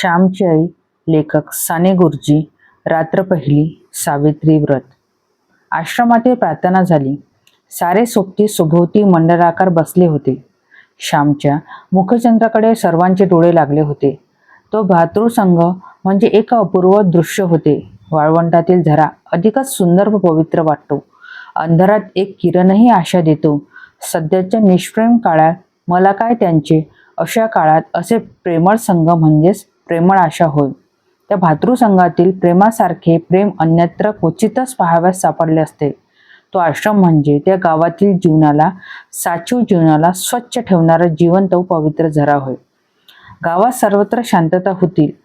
श्यामची आई लेखक साने गुरुजी रात्र पहिली सावित्री व्रत. आश्रमातील प्रार्थना झाली. सारे सोबती सुभोवती मंडळाकार बसले होते. श्यामच्या मुखचंद्राकडे सर्वांचे डोळे लागले होते. तो भातृसंघ म्हणजे एक अपूर्व दृश्य होते. वाळवंटातील झरा अधिकच सुंदर व पवित्र वाटतो. अंधारात एक किरणही आशा देतो. सध्याच्या निष्प्रेम काळात मला काय त्यांचे? अशा काळात असे प्रेमळ संघ म्हणजेच प्रेमळ आशा होय. त्या भातृसंघातील प्रेमासारखे प्रेम अन्यत्र क्वचितच पाहाव्यास सापडले असते. तो आश्रम म्हणजे त्या गावातील जीवनाला साचीव जीवनाला स्वच्छ ठेवणारा जिवंत व पवित्र झरा होय. गावात सर्वत्र शांतता होती.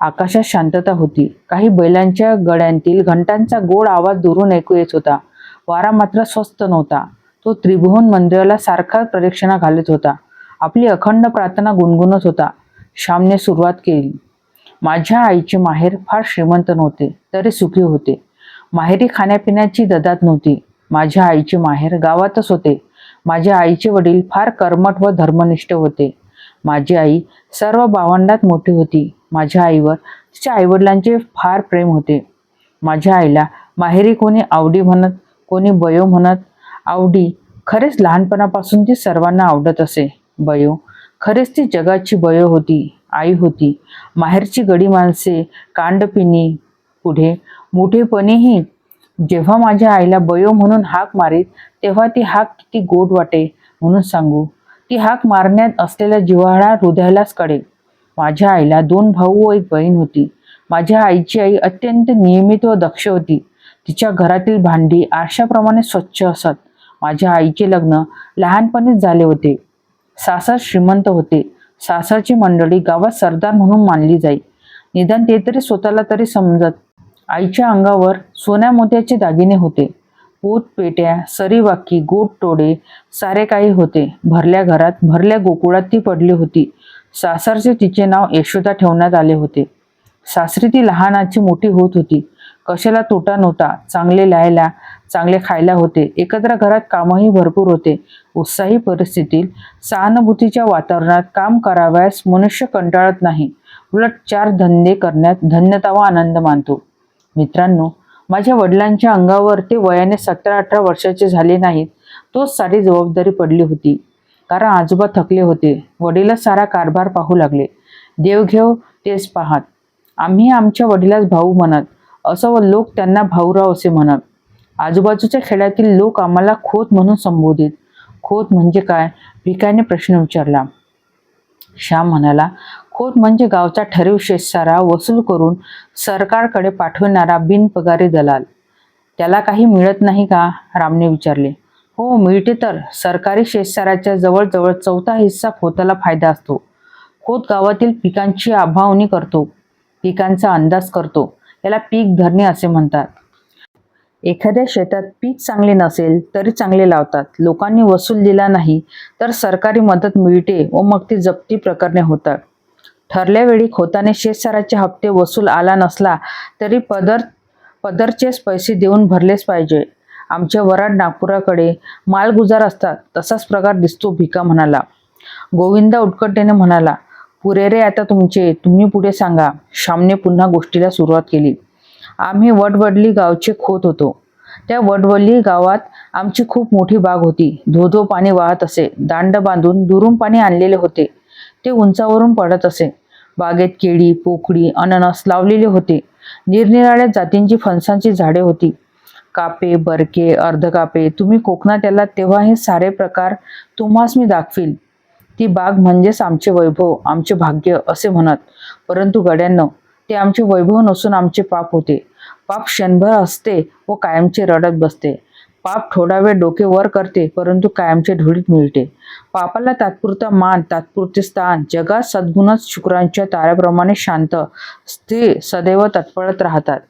आकाशात शांतता होती. काही बैलांच्या गड्यांतील घंटांचा गोड आवाज दुरून ऐकू येत होता. वारा मात्र स्वस्त नव्हता. तो त्रिभुवन मंदिराला सारखा प्रदक्षिणा घालत होता. आपली अखंड प्रार्थना गुणगुणत होता. श्यामने सुरुवात केली. माझ्या आईचे माहेर फार श्रीमंत नव्हते तरी सुखी होते. माहेरी खाण्यापिण्याची ददात नव्हती. माझ्या आईचे माहेर गावातच होते. माझ्या आईचे वडील फार कर्मठ व धर्मनिष्ठ होते. माझी आई सर्व भावंडात मोठी होती. माझ्या आईवर तिच्या आईवडिलांचे फार प्रेम होते. माझ्या आईला माहेरी कोणी आवडी म्हणत कोणी बयो म्हणत आवडी खरेच लहानपणापासून ती सर्वांना आवडत असे. बयो खरेच ती जगाची बयो होती. आई होती. माहेरची गडी माणसे कांडपिनी पुढे. मोठेपणीही जेव्हा माझ्या आईला बयो म्हणून हाक मारीत तेव्हा ती हाक किती गोड वाटे म्हणून सांगू. ती हाक मारण्यात असलेला जिव्हाळा हृदयालाच कळे माझ्या आईला दोन भाऊ व एक बहीण होती. माझ्या आईची आई अत्यंत नियमित व दक्ष होती. तिच्या घरातील भांडी आरशाप्रमाणे स्वच्छ असत. माझ्या आईचे लग्न लहानपणीच झाले होते. सासर श्रीमंत होते. सासरची मंडळी गावात सरदार म्हणून मानली जाई. निदान ते तरी स्वतःला तरी समजत. आईच्या अंगावर सोन्या मोत्याचे दागिने होते. पोत पेट्या सरीवाकी गोट टोडे सारे काही होते. भरल्या घरात भरल्या गोकुळात ती पडली होती. सासरचे तिचे नाव यशोदा ठेवण्यात आले होते. सासरी ती लहानाची मोठी होत होती. कशाला तोटा नव्हता. चांगले लिहायला चांगले खायला होते. एकत्र घरात कामही भरपूर होते. उत्साही परिस्थितीत सहानुभूतीच्या वातावरणात काम करावयास मनुष्य कंटाळत नाही. उलट चार धंदे करण्यात धन्यता व आनंद मानतो. मित्रांनो माझ्या वडिलांच्या अंगावर ते वयाने सतरा अठरा वर्षाचे झाले नाहीत. तोच सारी जबाबदारी पडली होती. कारण आजोबा थकले होते. वडीलच सारा कारभार पाहू लागले. देवघेव तेच पाहत. आम्ही आमच्या वडिलास भाऊ म्हणत असं व लोक त्यांना भाऊराव असे म्हणत आजूबाजूच्या खेड्यातील लोक आम्हाला खोत म्हणून संबोधित. खोत म्हणजे काय? भिकाने प्रश्न विचारला. श्याम म्हणाला खोत म्हणजे गावचा ठरीव शेतसारा वसूल करून सरकारकडे पाठवणारा बिनपगारी दलाल. त्याला काही मिळत नाही का? रामने विचारले. हो मिळते तर. सरकारी शेतसाराच्या जवळजवळ चौथा हिस्सा खोताला फायदा असतो. खोत गावातील पिकांची आभावणी करतो. पिकांचा अंदाज करतो. याला पीक धरणे असे म्हणतात. एखाद्या शेतात पीक चांगले नसेल तरी चांगले लावतात. लोकांनी वसूल दिला नाही तर सरकारी मदत मिळते व मग ती जप्ती प्रकरणे होतात. ठरल्या वेळी खोताने शेतसाराचे हप्ते वसूल आला नसला तरी पदर पदरचेच पैसे देऊन भरलेच पाहिजे. आमच्या वराड नागपुराकडे मालगुजार असतात तसाच प्रकार दिसतो भिका म्हणाला. गोविंदा उटकटेने म्हणाला पुरे रे आता तुमचे. तुम्ही पुढे सांगा. श्यामने पुन्हा गोष्टीला सुरुवात केली. आम्ही वडवडली गावचे खोत होतो. त्या वडवडली गावात आमची खूप मोठी बाग होती. धोधो पाणी वाहत असे. दांड बांधून दुरून पाणी आणलेले होते. ते उंचावरून पडत असे. बागेत केळी पोकळी अननस लावलेले होते. निरनिराळ्या जातींची फणसांची झाडे होती. कापे बरके अर्धकापे तुम्ही कोकणात याला तेव्हा हे सारे प्रकार तुम्हास मी दाखवील. ती बाग म्हणजेच आमचे वैभव आमचे भाग्य असे म्हणत. परंतु गड्यांनो ते आमचे वैभव नसून आमचे पाप होते. पाप क्षणभर असते व कायमचे रडत बसते. पाप थोडा वेळ डोके वर करते परंतु कायमचे धुळीत मिळते. पापाला तात्पुरता मान तात्पुरते स्थान जगात सद्गुणच शुक्रांच्या ताऱ्याप्रमाणे शांत स्थिर सदैव तत्पळत राहतात.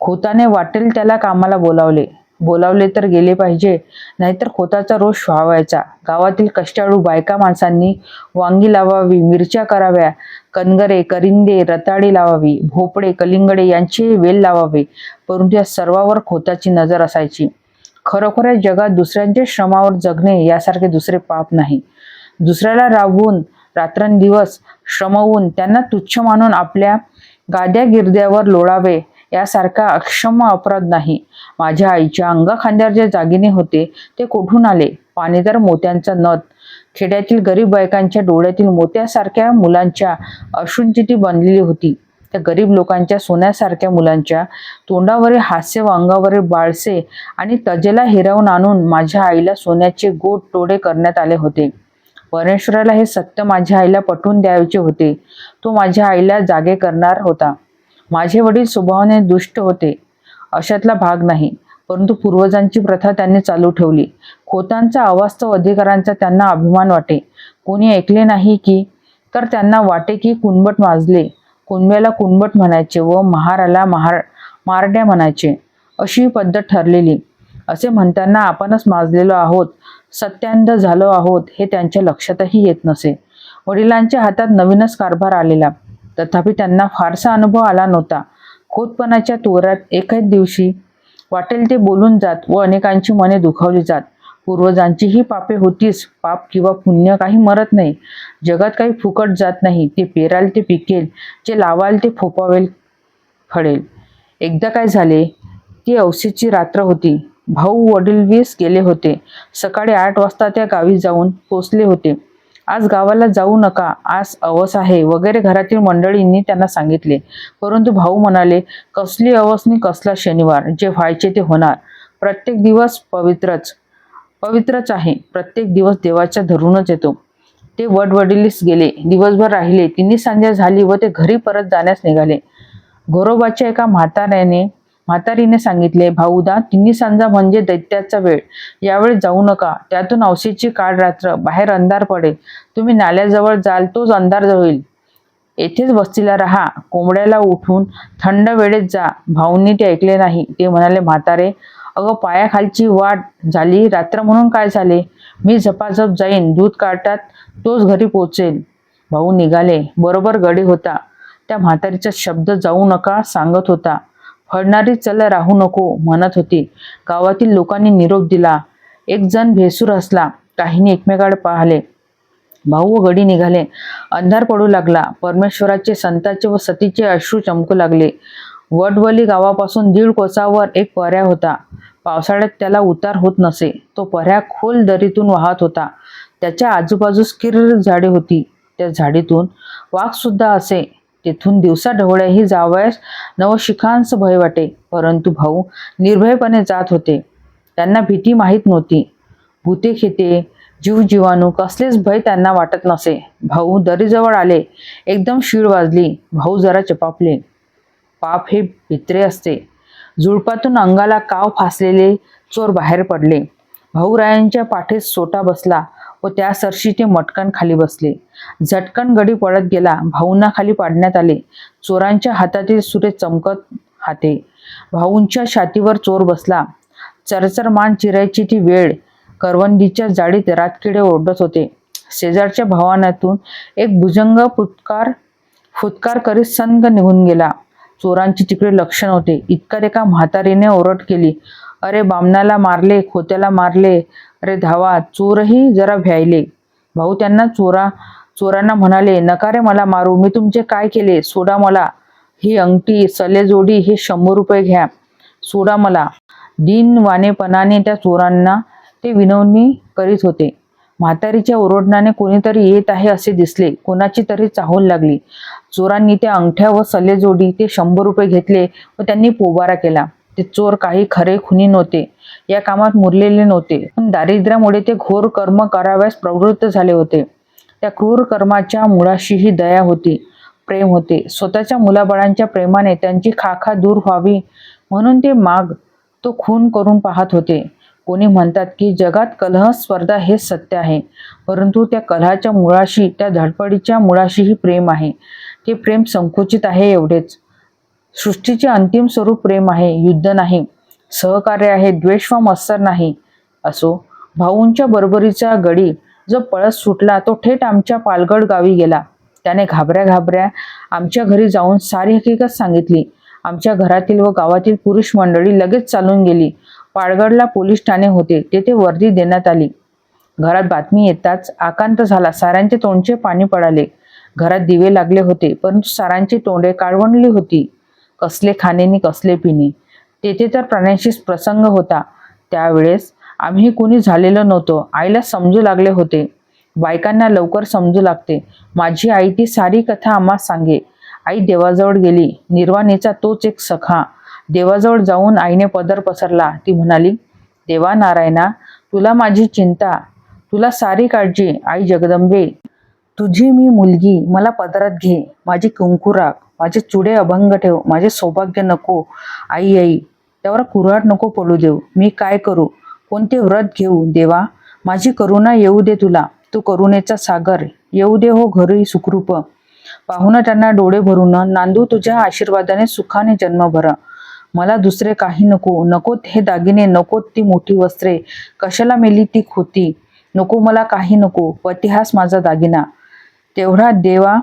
खोताने वाटेल त्याला कामाला बोलावले. बोलावले तर गेले पाहिजे. नाहीतर खोताचा रोष व्हावायचा. गावातील कष्टाळू बायका माणसांनी वांगी लावावी मिरच्या कराव्या कनगरे करिंदे रताळी लावावी भोपळे कलिंगडे यांची वेल लावावे. परंतु या सर्वावर खोताची नजर असायची. खरोखर जगात दुसऱ्यांच्या श्रमावर जगणे यासारखे दुसरे पाप नाही. दुसऱ्याला राबवून रात्रंदिवस श्रमवून त्यांना तुच्छ मानून आपल्या गाद्या गिरद्यावर लोळावे. यासारखा अक्षम अपराध नाही. माझ्या आईच्या अंगाखांद्यावर जे जागिने होते. ते कोठून आले? पाणीदार मोत्यांचा नथ. खेड्यातील गरीब बायकांच्या डोळ्यातील मोत्यासारख्या मुलांच्या अश्रूंची ती बनलेली होती. त्या गरीब लोकांच्या सोन्यासारख्या मुलांच्या तोंडावरील हास्य व अंगावरील बाळसे आणि तजेला हिरावून आणून माझ्या आईला सोन्याचे गोट टोडे करण्यात आले होते. परमेश्वराला हे सत्य माझ्या आईला पटवून द्यायचे होते. तो माझ्या आईला जागे करणार होता. माझे वडील स्वभावाने दुष्ट होते. अशातला भाग नाही. परंतु पूर्वजांची प्रथा त्यांनी चालू ठेवली. खोतांचा अवास्तव अधिकारांचा त्यांना अभिमान वाटे. कोणी ऐकले नाही की? तर त्यांना वाटे की कुणबट माजले. कुणब्याला कुणबट म्हणायचे व महाराला महार मारड्या म्हणायचे. अशी पद्धत ठरलेली. असे म्हणताना आपणच माजलेलो आहोत. सत्यांध झालो आहोत हे त्यांच्या लक्षातही येत नसे. वडिलांच्या हातात नवीनच कारभार आलेला. तथापि त्यांना फारसा अनुभव आला नव्हता. खोतपणाच्या तोरात एकाच दिवशी वाटेल ते बोलून जात व अनेकांची मने दुखावली जात. पूर्वजांची ही पापे होतीच पाप किंवा पुण्य काही मरत नाही. जगात काही फुकट जात नाही ते पेराल ते पिकेल जे लावाल ते फोपावेल फळेल एकदा काय झाले ती औशीची रात्र होती. भाऊ वडील वीस गेले होते. सकाळी आठ वाजता त्या गावी जाऊन पोचले होते. आज गावाला जाऊ नका आज अवस आहे वगैरे घरातील मंडळींनी त्यांना सांगितले. परंतु भाऊ म्हणाले कसली अवसनी कसला शनिवार जे व्हायचे ते होणार. प्रत्येक दिवस पवित्रच पवित्रच आहे प्रत्येक दिवस देवाच्या धरूनच येतो. ते वडवडिलीस गेले दिवसभर राहिले तिन्ही संध्या झाली व ते घरी परत जाण्यास निघाले. घोरोबाच्या एका म्हाताऱ्याने म्हातारीने सांगितले भाऊदा तिन्ही सांजा म्हणजे दैत्याचा वेळ. यावेळी जाऊ नका. त्यातून औषधीची काळ रात्र बाहेर अंधार पडेल. तुम्ही नाल्याजवळ जाल तोच अंधार होईल. येथेच वस्तीला राहा. कोंबड्याला उठून थंड वेळेत जा. भाऊंनी ते ऐकले नाही. ते म्हणाले म्हातारे अगं पायाखालची वाट झाली. रात्र म्हणून काय झाले? मी झपाझप जाईन. दूध काढतात तोच घरी पोचेल. भाऊ निघाले. बरोबर गडी होता. त्या म्हातारीचा शब्द जाऊ नका सांगत होता. फळणारी चल राहू नको म्हणत होती. गावातील लोकांनी निरोप दिला. एक जण भेसूर हसला. काहींनी एकमेकाकडे पाहिले. भाऊ व गडी निघाले. अंधार पडू लागला. परमेश्वराचे संताचे व सतीचे अश्रू चमकू लागले. वडवली गावापासून दीड कोसावर एक पर्या होता. पावसाळ्यात त्याला उतार होत नसे. तो पर्या खोल दरीतून वाहत होता. त्याच्या आजूबाजूस किर्र झाडे होती. त्या झाडीतून वाघ सुद्धा असे. तेथून दिवसा ढवळ्याही जावयास नवशिखांस भय वाटे. परंतु भाऊ निर्भयपणे जात होते. त्यांना भीती माहीत नव्हती. भूते खेते जीव जीवाणू कसलेच भय त्यांना वाटत नसे. भाऊ दरीजवळ आले. एकदम शीळ वाजली. भाऊ जरा चपापले. पाप हे भित्रे असते. झुळपातून अंगाला काव फासलेले चोर बाहेर पडले. भाऊरायांच्या पाठीत सोटा बसला. व त्या सरशी ते मटकन खाली बसले. झटकन गडी पडत गेला. भाऊंना खाली पाडण्यात आले. चोरांच्या हातातील सुरे चमकत हाते. भाऊंच्या छातीवर चोर बसला. चरचर मान चिरायची ती वेळ. करवंदीच्या जाडीत रातकिडे ओरडत होते. शेजारच्या भावानातून एक भुजंग फुतकार फुतकार करीत संग निघून गेला. चोरांची तिकडे लक्ष नव्हते इतक्यात एका म्हातारीने ओरट केली. अरे बामणाला मारले खोत्याला मारले अरे धावा चोरही जरा भ्यायले. भाऊ त्यांना चोरा चोरांना म्हणाले नका रे मला मारू मी तुमचे काय केले? सोडा मला. ही अंगठी सलेजोडी हे शंभर रुपये घ्या. सोडा मला. दिनवानेपणाने त्या चोरांना ते विनवणी करीत होते. म्हातारीच्या ओरडण्याने कोणीतरी येत आहे असे दिसले. कोणाची तरी चाहूल लागली. चोरांनी त्या अंगठ्या व सल्लेजोडी ते शंभर रुपये घेतले व त्यांनी पोबारा केला. ते चोर काही खरे खुनी नव्हते. या कामात मुरलेले नव्हते. पण दारिद्र्यामुळे ते घोर कर्म कराव्यास प्रवृत्त झाले होते. त्या क्रूर कर्माच्या मुळाशीही दया होती. प्रेम होते. स्वतःच्या मुलाबाळांच्या प्रेमाने त्यांची खाखा दूर व्हावी म्हणून ते माग तो खून करून पाहत होते. कोणी म्हणतात की जगात कलह स्पर्धा हे सत्य आहे. परंतु त्या कलहाच्या मुळाशी त्या धडपडीच्या मुळाशीही प्रेम आहे. ते प्रेम संकुचित आहे एवढेच. सृष्टीचे अंतिम स्वरूप प्रेम आहे युद्ध नाही सहकार्य आहे द्वेष व मत्सर नाही असो भाऊंच्या बरोबरीचा गडी जो पळस सुटला तो थेट आमच्या पालगड गावी गेला. त्याने घाबऱ्या घाबऱ्या आमच्या घरी जाऊन सारी हकीकत सांगितली. आमच्या घरातील व गावातील पुरुष मंडळी लगेच चालून गेली. पाळगडला पोलीस ठाणे होते तेथे वर्दी देण्यात आली. घरात बातमी येताच आकांत झाला. सारांचे तोंडचे पाणी पडाले. घरात दिवे लागले होते परंतु सारांची तोंडे काळवणली होती. कसले खाणे कसले पिणे. तेथे तर प्राण्यांशी प्रसंग होता. त्यावेळेस आम्ही कुणी झालेलो नव्हतो. आईला समजू लागले होते. बायकांना लवकर समजू लागते. माझी आई ती सारी कथा आम्हा सांगे. आई देवाजवळ गेली. निर्वाणीचा तोच एक सखा. देवाजवळ जाऊन आईने पदर पसरला. ती म्हणाली देवा नारायणा तुला माझी चिंता. तुला सारी काळजी. आई जगदंबे. तुझी मी मुलगी. मला पदरात घे. माझी कुंकू राख. माझे चुडे अभंग ठेव माझे सौभाग्य नको. आई आई त्यावर कुऱ्हाड नको पडू देऊ. मी काय करू? कोणते व्रत घेऊ देवा? माझी करुणा येऊ दे तुला. तू करुणेचा सागर. येऊ दे हो घरी सुखरूप. पाहुणा त्यांना डोळे भरून नांदू तुझ्या आशीर्वादाने सुखाने जन्म भर. मला दुसरे काही नको. नकोत हे दागिने नकोत ती मोठी वस्त्रे. कशाला मेली ती खोती? नको मला काही नको. पतिहास माझा दागिना. तेवढा देवा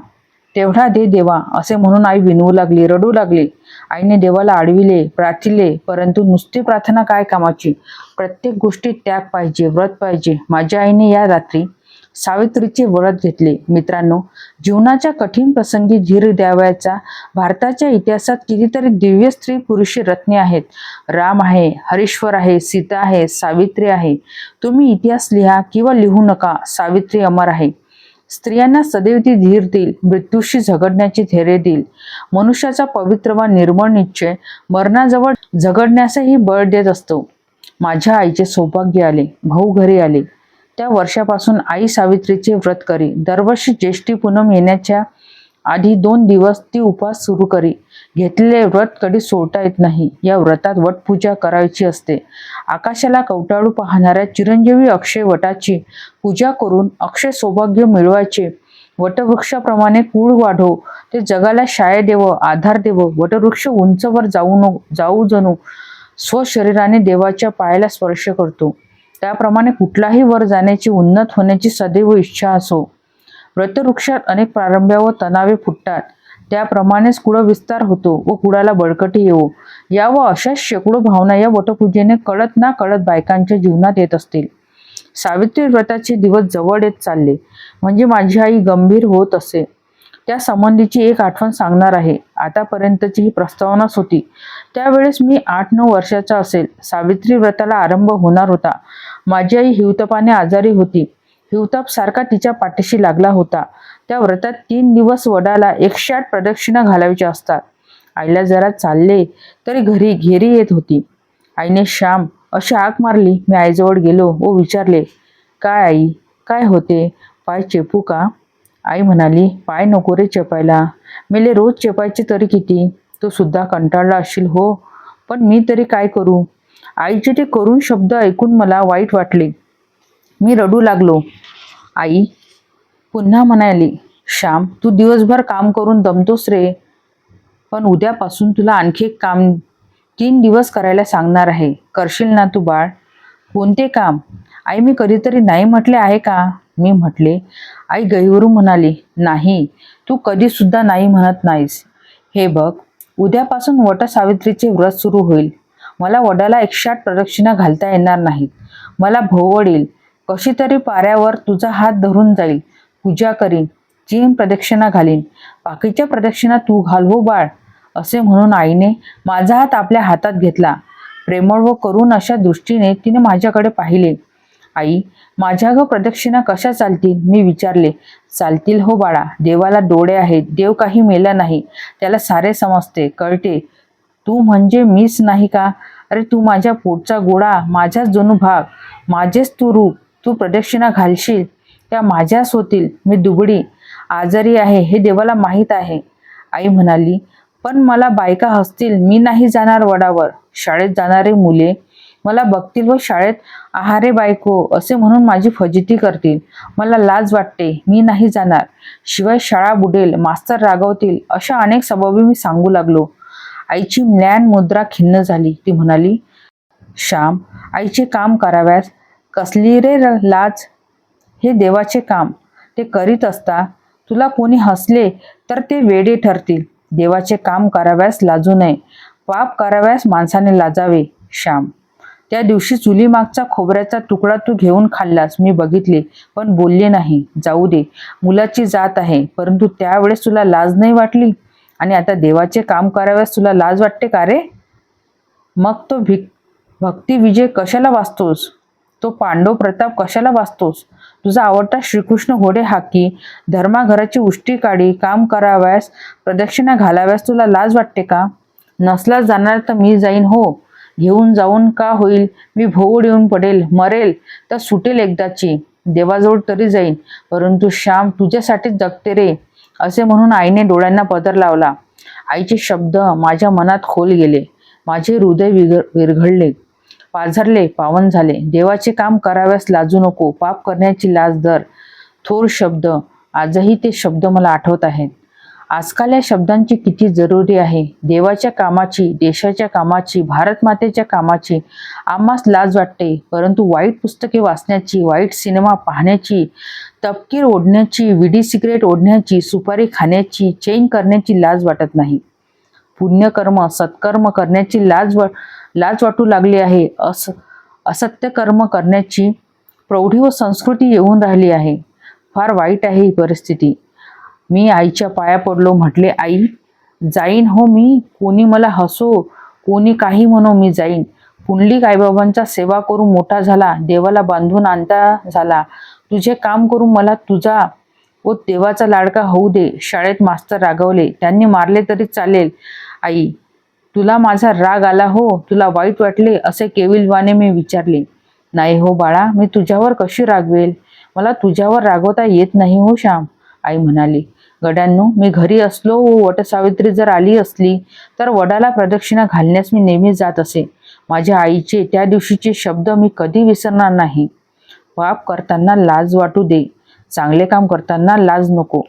तेवढा दे देवा असे म्हणून आई विनवू लागली रडू लागली. आईने देवाला आडविले प्रार्थिले परंतु नुसती प्रार्थना काय कामाची? प्रत्येक गोष्टीत त्याग पाहिजे व्रत पाहिजे. माझ्या आईने या रात्री सावित्रीचे व्रत घेतले. मित्रांनो जीवनाच्या कठीण प्रसंगी धीर द्यावयाचा भारताच्या इतिहासात कितीतरी दिव्य स्त्री पुरुषी रत्ने आहेत. राम आहे हरीश्वर आहे सीता आहे सावित्री आहे. तुम्ही इतिहास लिहा किंवा लिहू नका सावित्री अमर आहे. स्त्रियांना सदैव ती धीर देईल मृत्यूशी झगडण्याची धैर्य देईल. मनुष्याचा पवित्र व निर्मळ निश्चय मरणाजवळ झगडण्यासही बळ देत असतो. माझ्या आईचे सौभाग्य आले भाऊ घरी आले. त्या वर्षापासून आई सावित्रीचे व्रत करी. दरवर्षी ज्येष्ठी पूनम येण्याच्या आधी दोन दिवस ती उपवास सुरू करी. घेतलेले व्रत कधी सोडता येत नाही. या व्रतात वटपूजा करायची असते. आकाशाला कवटाळू पाहणाऱ्या चिरंजीवी अक्षय वटाची पूजा करून अक्षय सौभाग्य मिळवायचे. वटवृक्षाप्रमाणे कूळ वाढो. ते जगाला शाळे देव आधार देव. वटवृक्ष उंचवर जाऊ न जाऊ जणू स्वशरीराने देवाच्या पायाला स्पर्श करतो. त्याप्रमाणे कुठलाही वर जाण्याची उन्नत होण्याची सदैव इच्छा असो. व्रतवृक्षात अनेक प्रारंभ्या व तणावे फुटतात. त्याप्रमाणेच कुळ विस्तार होतो व कुळाला बळकटी येऊ या व अशा शेकडो भावना या वटपूजेने कळत ना कळत बायकांच्या जीवनात येत असतील. सावित्री व्रताचे दिवस जवळ येत चालले. म्हणजे माझी आई गंभीर होत असे. त्या संबंधीची एक आठवण सांगणार आहे. आतापर्यंतची ही प्रस्तावनाच होती. त्यावेळेस मी आठ नऊ वर्षाचा असेल. सावित्री व्रताला आरंभ होणार होता. माझी आई हिवतपाने आजारी होती. हिवताप सारखा तिच्या पाठीशी लागला होता. त्या व्रतात तीन दिवस वडाला एकशे आठ प्रदक्षिणा घालायच्या असतात. आईला जरा चालले तरी घरी घेरी येत होती. आईने श्याम अशी आग मारली. मी आईजवळ गेलो व विचारले काय आई? काय होते? पाय चेपू का? आई म्हणाली पाय नको रे चेपायला. मेले रोज चेपायचे तरी किती? तो सुद्धा कंटाळला असशील हो. पण मी तरी काय करू? आईचे ते करून शब्द ऐकून मला वाईट वाटले. मी रडू लागलो. आई पुन्हा म्हणाली श्याम तू दिवसभर काम करून दमतोस रे. पण उद्यापासून तुला आणखी एक काम तीन दिवस करायला सांगणार आहे. करशील ना तू बाळ? कोणते काम? आई मी कधीतरी नाही म्हटले आहे का? मी म्हटले आई गैवरून म्हणाली नाही तू कधीसुद्धा नाही म्हणत नाहीस. हे बघ उद्यापासून वटसावित्रीचे व्रत सुरू होईल. मला वडाला एकशे आठ प्रदक्षिणा घालता येणार नाहीत. मला भोवडील कशी तरी पाऱ्यावर तुझा हात धरून जाईल. पूजा करीन चीन प्रदक्षिणा घालीन. बाकीच्या प्रदक्षिणा तू घाल हो बाळ असे म्हणून आईने माझा हात आपल्या हातात घेतला. प्रेमळ व करून अशा दृष्टीने तिने माझ्याकडे पाहिले. आई माझ्या ग प्रदक्षिणा कशा चालतील? मी विचारले. चालतील हो बाळा देवाला डोळे आहेत देव काही मेला नाही त्याला सारे समजते कळते. तू म्हणजे मीच नाही का? अरे तू माझ्या पोटचा गोळा माझ्याच जणू भाग माझेच तू रूप. तू प्रदक्षिणा घालशील त्या माझ्याच होतील मी दुबडी आजारी आहे हे देवाला माहीत आहे. आई म्हणाली पण मला बायका हसतील मी नाही जाणार वडावर. शाळेत जाणारे मुले मला बघतील व शाळेत आहारे बायको असे म्हणून माझी फजिती करतील. मला लाज वाटते मी नाही जाणार. शिवाय शाळा बुडेल मास्तर रागवतील अशा अनेक सबबी मी सांगू लागलो. आईची म्लॅन मुद्रा खिन्न झाली. ती म्हणाली श्याम आईचे काम कराव्यास कसली रे लाज? हे देवाचे काम. ते करीत असता तुला कोणी हसले तर ते वेडे ठरतील. देवाचे काम कराव्यास लाजू नये. पाप कराव्यास माणसाने लाजावे. श्याम. त्या दिवशी चुलीमागचा खोबऱ्याचा तुकडा तू घेऊन खाल्लास मी बघितले पण बोलले नाही. जाऊ दे. मुलाची जात आहे परंतु त्यावेळेस तुला लाज नाही वाटली? आणि आता देवाचे काम कराव्यास तुला लाज वाटते का रे? मग तो भिक भक्ती विजय कशाला वाचतोस? तो पांडव प्रताप कशाला वाचतोस? तुझा आवडता श्रीकृष्ण घोडे हाकी धर्माघराची उष्टी काढी काम कराव्यास प्रदक्षिणा घालाव्यास तुला लाज वाटते का? नसला जाणार तर मी जाईन हो. घेऊन जाऊन का होईल? मी भोवड येऊन पडेल मरेल तर सुटेल एकदाची. देवाजवळ तरी जाईन परंतु श्याम तुझ्यासाठीच जगते रे असे म्हणून आईने डोळ्यांना पदर लावला. आईचे शब्द माझ्या मनात खोल गेले. माझे हृदय विघ विरघळले. पाझरले पावन झाले. देवाचे काम कराव्यास लाजू नको पाप करण्याची लाज दर थोर शब्द. आजही ते शब्द मला आठवत आहेत. आजकाल या शब्दांची किती जरुरी आहे. देवाच्या कामाची देशाच्या कामाची भारत मातेच्या कामाची आम्हास लाज वाटते. परंतु वाईट पुस्तके वाचण्याची वाईट सिनेमा पाहण्याची तपकीर ओढण्याची विडी सिगरेट ओढण्याची सुपारी खाण्याची चेन करण्याची लाज वाटत नाही. पुण्यकर्म सत्कर्म करण्याची लाज वा लाज वाटू लागली आहे. अस असत्य कर्म करण्याची प्रौढी व संस्कृती येऊन राहिली आहे. फार वाईट आहे ही परिस्थिती. मी आईच्या पाया पडलो म्हटले आई जाईन हो मी. कोणी मला हसो कोणी काही म्हणो मी जाईन. पुंडलिक आईबाबांचा सेवा करून मोठा झाला देवाला बांधून आणता झाला. तुझे काम करून मला तुझा व देवाचा लाडका होऊ दे. शाळेत मास्तर रागवले त्यांनी मारले तरी चालेल. आई तुला माझा राग आला हो तुला वाईट वाटले असे केविलवाने मी विचारले. नाही हो बाळा मी तुझ्यावर कशी रागवेल? मला तुझ्यावर रागवता येत नाही हो श्याम आई म्हणाली. गड्यांनो मी घरी असलो व वटसावित्री जर आली असली तर वडाला प्रदक्षिणा घालण्यास मी नेहमी जात असे. माझ्या आईचे त्या दिवशीचे शब्द मी कधी विसरणार नाही. पाप करताना लाज वाटू दे. चांगले काम करताना लाज नको.